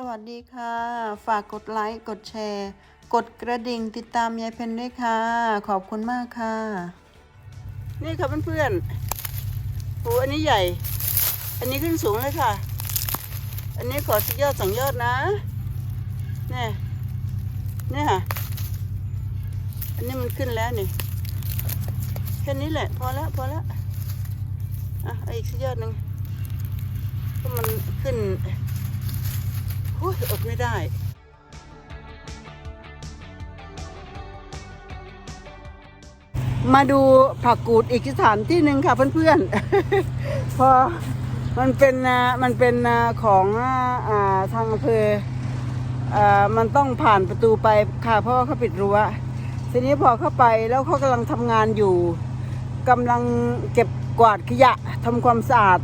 สวัสดีค่ะ ฝากกดไลค์กดแชร์ กดกระดิ่งติดตามยายเพนด้วยค่ะ ขอบคุณมากค่ะ นี่ค่ะเพื่อนๆโหอันนี้ใหญ่ อันนี้ขึ้นสูงเลยค่ะ อันนี้ขอสักยอดสองยอดนะเนี่ยนี่ค่ะ อันนี้มันขึ้นแล้วนี่แค่นี้แหละพอแล้วพอแล้วอะอีกสักยอดหนึ่งก็มันขึ้น อ้ยอดไม่ได้ มาดูผักกูดอีกสถานที่หนึ่งค่ะเพื่อนๆ พอมันเป็นมันเป็นของอทางอำเภอมันต้องผ่านประตูไปค่ะเพราะว่าเขาปิดรั้วทีนี้พอเข้าไปแล้วเขากำลังทำงานอยู่กำลังเก็บกวาดขยะทำความสะอาด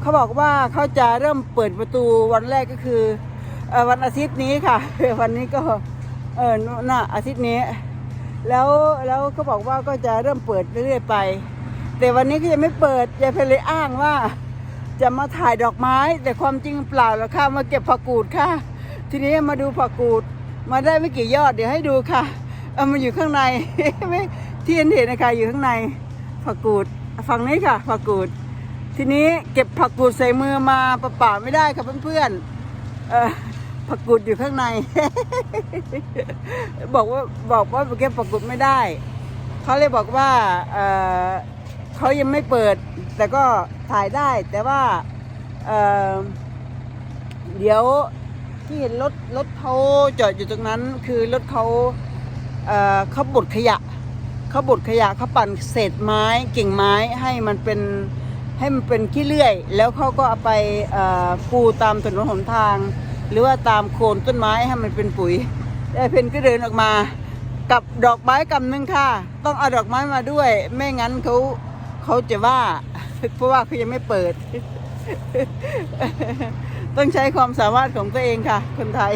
เขาบอกว่าเขาจะเริ่มเปิดประตูวันแรกก็คือ วันอาทิตย์นี้ค่ะ วันนี้ก็เออน่ะอาทิตย์นี้ แล้วแล้วเขาบอกว่าก็จะเริ่มเปิดเรื่อยๆไป แต่วันนี้ก็ยังไม่เปิดยายเพลเลยอ้างว่า จะมาถ่ายดอกไม้ แต่ความจริงเปล่าแล้วค่ะมาเก็บผักกูดค่ะ ทีนี้มาดูผักกูด มาได้ไม่กี่ยอดเดี๋ยวให้ดูค่ะเอามาอยู่ข้างในไม่ที่เห็นเห็นนะคะอยู่ข้างในผักกูดฝั่งนี้ค่ะผักกูด ทีนี้เก็บผักกูดใส่มือมาเปล่าๆไม่ได้ค่ะเพื่อนๆเออ ผักกูดอยู่ข้างใน บอกว่าบอกว่าเก็บผักกูดไม่ได้ เขาเลยบอกว่าเเขายังไม่เปิด แต่ก็ถ่ายได้ แต่ว่าเเดี๋ยวที่เห็นรถรถเขาจอดอยู่ตรงนั้น คือรถเขาเเขาบดขยะเขาบดขยะเขาปั่นเศษไม้กิ่งไม้ให้มันเป็นให้มันเป็นขี้เลื่อย แล้วเขาก็เอาไปปูตามถนนหนทาง หรือว่าตามโคนต้นไม้ให้มันเป็นปุ๋ยแอ้เพนก็เดินออกมา กับดอกไม้กำหนึ่งค่ะ ต้องเอาดอกไม้มาด้วย ไม่งั้นเขาเขาจะว่า เพราะว่าเขายังไม่เปิด ต้องใช้ความสามารถของตัวเองค่ะ คนไทย